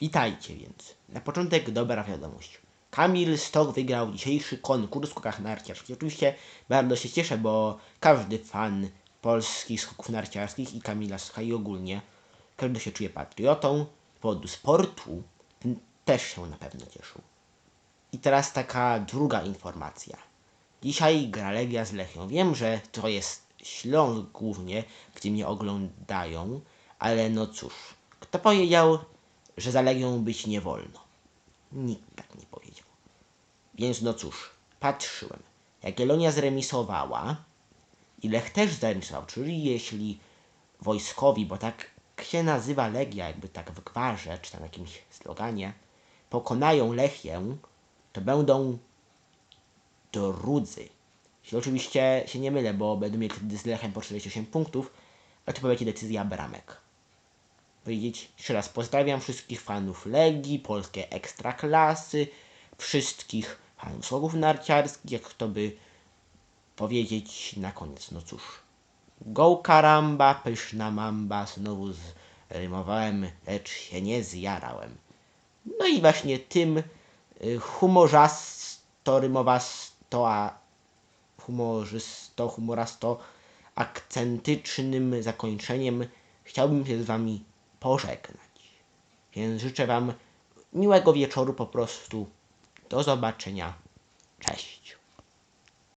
Witajcie więc. Na początek dobra wiadomość. Kamil Stok wygrał dzisiejszy konkurs w skokach narciarskich. Oczywiście bardzo się cieszę, bo każdy fan polskich skoków narciarskich i Kamila Stoka i ogólnie każdy się czuje patriotą. Z powodu sportu też się na pewno cieszył. I teraz taka druga informacja. Dzisiaj gra Legia z Lechią. Wiem, że to jest Śląsk głównie, gdzie mnie oglądają, ale no cóż, kto powiedział, że za Legią być nie wolno? Nikt tak nie powiedział. Więc no cóż, patrzyłem. Jak Jelonia zremisowała i Lech też zremisował, czyli jeśli wojskowi, bo tak się nazywa Legia, jakby tak w gwarze, czy tam jakimś sloganie, pokonają Lechię, to będą drudzy. Jeśli oczywiście się nie mylę, bo będą mieli wtedy z Lechem po 48 punktów, a to będzie decyzja bramek. Powiedzieć jeszcze raz pozdrawiam wszystkich fanów Legii, polskiej ekstraklasy, wszystkich fanów słogów narciarskich, jak to by powiedzieć na koniec, no cóż. Go karamba, pyszna mamba, znowu zrymowałem, lecz się nie zjarałem. No i właśnie tym y, humorzasto, rymowasto, a humorzysto, humorasto akcentycznym zakończeniem chciałbym się z wami pożegnać. Więc życzę wam miłego wieczoru po prostu. Do zobaczenia.